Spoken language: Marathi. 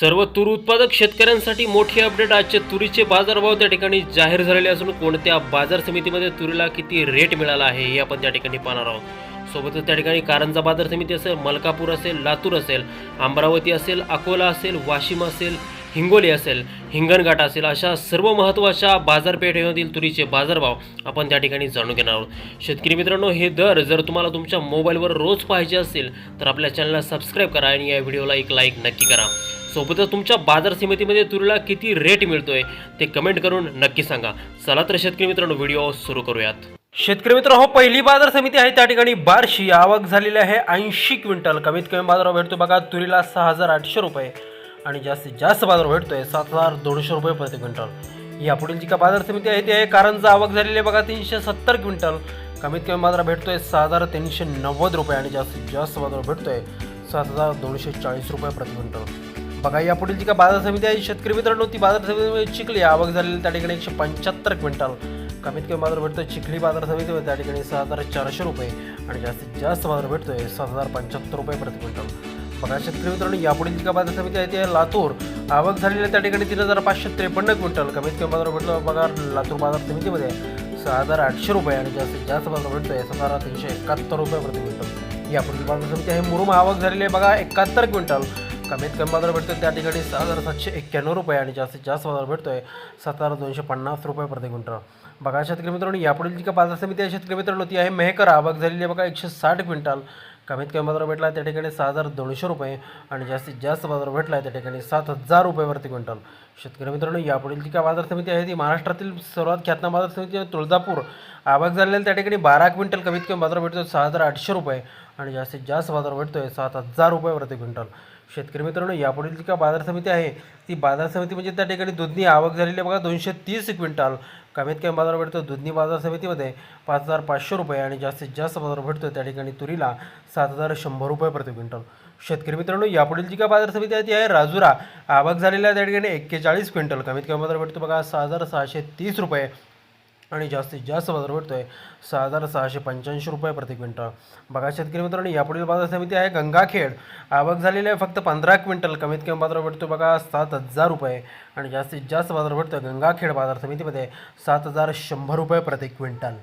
सर्व तूर उत्पादक शेतकऱ्यांसाठी मोठी अपडेट आजचे तुरीचे बाजारभाव त्या ठिकाणी जाहीर झालेले असून कोणत्या बाजार समितीमध्ये तुरीला किती रेट मिळाला आहे हे आपण त्या ठिकाणी पाहणार आहोत. सोबतच त्या ठिकाणी कारंजा बाजार समिती असेल मलकापूर असेल लातूर असेल अमरावती असेल अकोला असेल वाशिम असेल हिंगोली असेल हिंगणघाट असेल अशा सर्व महत्त्वाच्या बाजारपेठेमधील तुरीचे बाजारभाव आपण त्या ठिकाणी जाणून घेणार आहोत. शेतकरी मित्रांनो हे दर जर तुम्हाला तुमच्या मोबाईलवर रोज पाहिजे असेल तर आपल्या चॅनलला सबस्क्राईब करा आणि या व्हिडिओला एक लाईक नक्की करा. सोबतच तुमच्या बाजार समितीमध्ये तुरीला किती रेट मिळतोय ते कमेंट करून नक्की सांगा. चला तर शेतकरी मित्रांनो व्हिडिओ सुरू करूयात. शेतकरी मित्र हो पहिली बाजार समिती आहे त्या ठिकाणी. बारशी आवक झालेली आहे. ऐंशी क्विंटल. कमीत कमी बाजारावर भेटतो बघा तुरीला सहा हजार आठशे रुपये. आणि जास्तीत जास्त बाजार भेटतोय सात हजार दोनशे रुपये प्रति क्विंटल. यापुढील जी का बाजार समिती आहे ती आहे कारंजा. आवक झालेली आहे बघा तीनशे सत्तर क्विंटल. कमीत कमी बाजार भेटतोय सहा हजार तीनशे नव्वद रुपये. आणि जास्तीत जास्त बाजार भेटतोय सात हजार दोनशे चाळीस रुपये प्रति क्विंटल. बघा यापुढील जी का बाजार समिती आहे शेतकरी मित्रांनो ती बाजार समितीमध्ये चिखली आवक झालेली त्या ठिकाणी एकशे पंच्याहत्तर क्विंटल कमीत कमी बाजार भेटतोय. चिखली बाजार समितीमध्ये त्या ठिकाणी सहा हजार चारशे रुपये आणि जास्तीत जास्त बाजार भेटतोय सात हजार पंच्याहत्तर रुपये प्रति क्विंटल. बघा शेतकरी मित्रांनो यापुढील जी का बाजार समिती आहे ती लातूर. आवक झालेली त्या ठिकाणी तीन हजार पाचशे त्रेपन्न क्विंटल कमीत कमी बाजार भेटतो बघा लातूर बाजार समितीमध्ये सहा हजार आठशे रुपये आणि जास्तीत जास्त बाजार भेटतोय. सात हजार तीनशे एकाहत्तर रुपये प्रति क्विंटल. यापुढील बाजार समिती आहे. मुरुम आवक झालेली आहे. बघा एकाहत्तर क्विंटल. कमीत कमी बाजार भेटतो त्या ठिकाणी सहा हजार सातशे एक्क्याण्णव रुपये आणि जास्तीत जास्त बाजार भेटतोय सात हजार दोनशे पन्नास रुपये प्रति क्विंटल. बघा शेतकरी मित्रांनो यापुढील जी का बाजार समिती आहे शेतकरी मित्रांनो ती आहे मेहकर आवक झालेली आहे बघा एकशे साठ क्विंटल. कमीत कमी बाजार भेटला त्या ठिकाणी सहा हजार दोनशे रुपये आणि जास्तीत जास्त बाजार भेटला आहे त्या ठिकाणी सात हजार रुपये प्रति क्विंटल. शेतकरी मित्रांनो यापुढील जी का बाजार समिती आहे ती महाराष्ट्रातील सर्वात ख्यातनाम बाजार समिती आहे तुळजापूर. आवक झालेल्या त्या ठिकाणी बारा क्विंटल. कमीत कमी बाजार भेटतो सहा हजार आठशे रुपये आणि जास्तीत जास्त बाजार भेटतोय सात हजार रुपये प्रति क्विंटल. शेतकरी मित्रांनो यापुढील जी का बाजार समिती आहे ती बाजार समिती म्हणजे त्या ठिकाणी दुधनी आवक झालेली आहे बघा दोनशे तीस क्विंटल. कमीत कमी बाजार भेटतो दुधनी बाजार समितीमध्ये पाच हजार पाचशे रुपये आणि जास्तीत जास्त बाजार भेटतो त्या ठिकाणी तुरीला सात हजार शंभर रुपये प्रति क्विंटल. शेतकरी मित्रांनो यापुढील जी का बाजार समिती आहे ती आहे राजुरा. आवक झालेल्या त्या ठिकाणी एक्केचाळीस क्विंटल. कमीत कमी बाजार भेटतो बघा सहा हजार सहाशे तीस रुपये. आणि जास्तीत जास्त बाजार भेटतोय सहा हजार सहाशे पंच्याऐंशी रुपये प्रति क्विंटल. बघा शेतकरी मित्रांनो यापुढील बाजार समिती आहे गंगाखेड. आवक झालेली आहे फक्त पंधरा क्विंटल. कमीत कमी बाजार भेटतो बघा सात हजार रुपये. आणि जास्तीत जास्त बाजार भेटतोय गंगाखेड बाजार समितीमध्ये सात हजार शंभर रुपये प्रति क्विंटल.